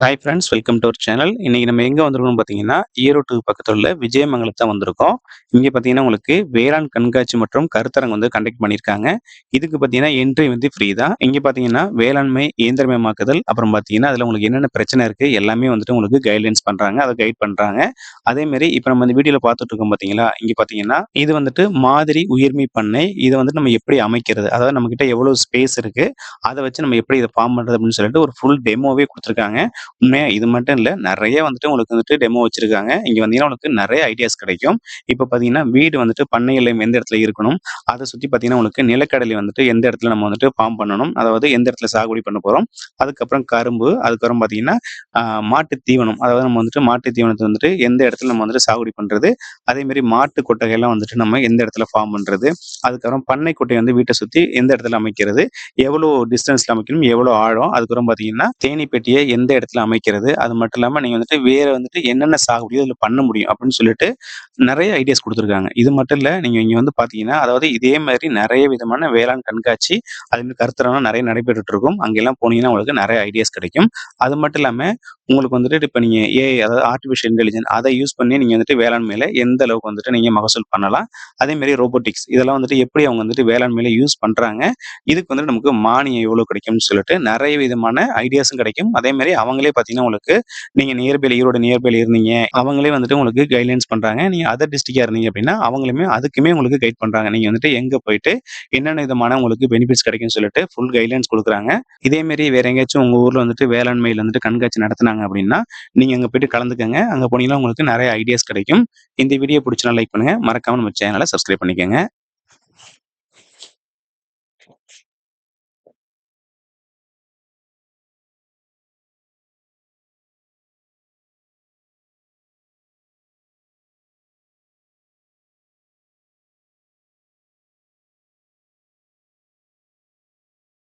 Hi friends welcome to our channel இன்னைக்கு நம்ம எங்கே வந்திருக்கோம் பார்த்தீங்கன்னா ஈரோட்டு பக்கத்தில் உள்ள விஜயமங்கலத்தை வந்திருக்கோம். இங்கே பார்த்தீங்கன்னா உங்களுக்கு வேளாண் கண்காட்சி மற்றும் கருத்தரங்கு வந்து கண்டக்ட் பண்ணியிருக்காங்க. இதுக்கு பார்த்தீங்கன்னா என்ட்ரி வந்து ஃப்ரீ தான். இங்கே பார்த்தீங்கன்னா வேளாண்மை இயந்திரமயமாக்குதல் அப்புறம் பார்த்தீங்கன்னா அதில் உங்களுக்கு என்னென்ன பிரச்சனை இருக்குது எல்லாமே வந்துட்டு உங்களுக்கு கைட்லைன்ஸ் பண்ணுறாங்க அதை கைட் பண்ணுறாங்க அதேமாரி இப்போ நம்ம இந்த வீடியோவில் பார்த்துட்டு இருக்கோம் பார்த்தீங்களா இங்கே பார்த்தீங்கன்னா இது வந்துட்டு மாதிரி உயிர்மை பண்ணை இதை வந்துட்டு நம்ம எப்படி அமைக்கிறது அதாவது நம்மக்கிட்ட எவ்வளோ ஸ்பேஸ் இருக்குது அதை வச்சு நம்ம எப்படி இதை ஃபார்ம் பண்ணுறது அப்படின்னு சொல்லிட்டு ஒரு ஃபுல் டெமோவே கொடுத்துருக்காங்க. உண்மையா இது மட்டும் இல்லை நிறைய வந்துட்டு உங்களுக்கு வந்துட்டு டெமோ வச்சிருக்காங்க. இங்கே வந்தீங்கன்னா உங்களுக்கு நிறைய ஐடியாஸ் கிடைக்கும். இப்போ பார்த்தீங்கன்னா வீடு வந்துட்டு பண்ணை எல்லையம் எந்த இடத்துல இருக்கணும்? அதை சுற்றி பார்த்தீங்கன்னா உங்களுக்கு நிலக்கடலை வந்துட்டு எந்த இடத்துல நம்ம வந்துட்டு ஃபார்ம் பண்ணணும்? அதாவது எந்த இடத்துல சாகுபடி பண்ண போகிறோம் அதுக்கப்புறம் கரும்பு அதுக்கப்புறம் பார்த்தீங்கன்னா மாட்டு தீவனம். அதாவது நம்ம வந்துட்டு மாட்டு தீவனத்தை வந்துட்டு எந்த இடத்துல நம்ம வந்துட்டு சாகுபடி பண்ணுறது அதேமாரி மாட்டு கொட்டைகள்லாம் வந்துட்டு நம்ம எந்த இடத்துல ஃபார்ம் பண்றது? அதுக்கப்புறம் பண்ணை கொட்டை வந்து வீட்டை சுற்றி எந்த இடத்துல அமைக்கிறது? எவ்வளோ டிஸ்டன்ஸில் அமைக்கணும்? எவ்வளோ ஆழம்? அதுக்கப்புறம் பார்த்தீங்கன்னா தேனி பெட்டியை எந்த இடத்துல அமைக்கிறது. அது மட்டும் இல்லாமல் நீங்கள் வந்துட்டு வேறு வந்துட்டு என்னென்ன சாகுபடியோ இதில் பண்ண முடியும் அப்படின்னு சொல்லிட்டு நிறைய ஐடியாஸ் கொடுத்துருக்காங்க. இது மட்டும் இல்லை நீங்கள் இங்கே வந்து பார்த்தீங்கன்னா அதாவது இதே மாதிரி நிறைய விதமான வேளாண் கண்காட்சி அது மாதிரி நிறைய நடைபெற்றுட்டு இருக்கும். அங்கெல்லாம் போனீங்கன்னா உங்களுக்கு நிறைய ஐடியாஸ் கிடைக்கும். அது மட்டும் இல்லாமல் உங்களுக்கு வந்துட்டு இப்போ நீங்கள் ஏஐ அதாவது ஆர்டிஃபிஷியல் இன்டெலிஜென்ஸ் அதை யூஸ் பண்ணி நீங்கள் வந்துட்டு வேளாண்மையில எந்த அளவுக்கு வந்துட்டு நீங்க மகசூல் பண்ணலாம். அதே ரோபோட்டிக்ஸ் இதெல்லாம் வந்துட்டு எப்படி அவங்க வந்துட்டு வேளாண்மையில யூஸ் பண்றாங்க. இதுக்கு வந்துட்டு நமக்கு மானியம் எவ்வளோ கிடைக்கும்னு சொல்லிட்டு நிறைய விதமான ஐடியாஸும் கிடைக்கும். அதே அவங்களே பார்த்தீங்கன்னா உங்களுக்கு நீங்க நியர்பைல ஈரோடு நியர்பைல இருந்தீங்க. அவங்களே வந்துட்டு உங்களுக்கு கைட்லைன்ஸ் பண்றாங்க. நீங்கள் அதர் டிஸ்ட்ரிக்டாக இருந்தீங்க அப்படின்னா அவங்களுமே அதுக்குமே உங்களுக்கு கைட் பண்றாங்க. நீங்க வந்துட்டு எங்க போயிட்டு என்னென்ன விதமான உங்களுக்கு பெனிஃபிட்ஸ் கிடைக்கும்னு சொல்லிட்டு ஃபுல் கைட்லைன்ஸ் கொடுக்குறாங்க. இதே வேற எங்கேயாச்சும் உங்க ஊரில் வந்துட்டு வேளாண்மையில் வந்துட்டு கண்காட்சி நடத்துனாங்க வராங்க அப்படின்னா நீங்கள் அங்கே போயிட்டு கலந்துக்கங்க. அங்கே போனீங்கன்னா உங்களுக்கு நிறைய ஐடியாஸ் கிடைக்கும். இந்த வீடியோ பிடிச்சினா லைக் பண்ணுங்கள் மறக்காமல் நம்ம சேனலை சப்ஸ்கிரைப் பண்ணிக்கோங்க.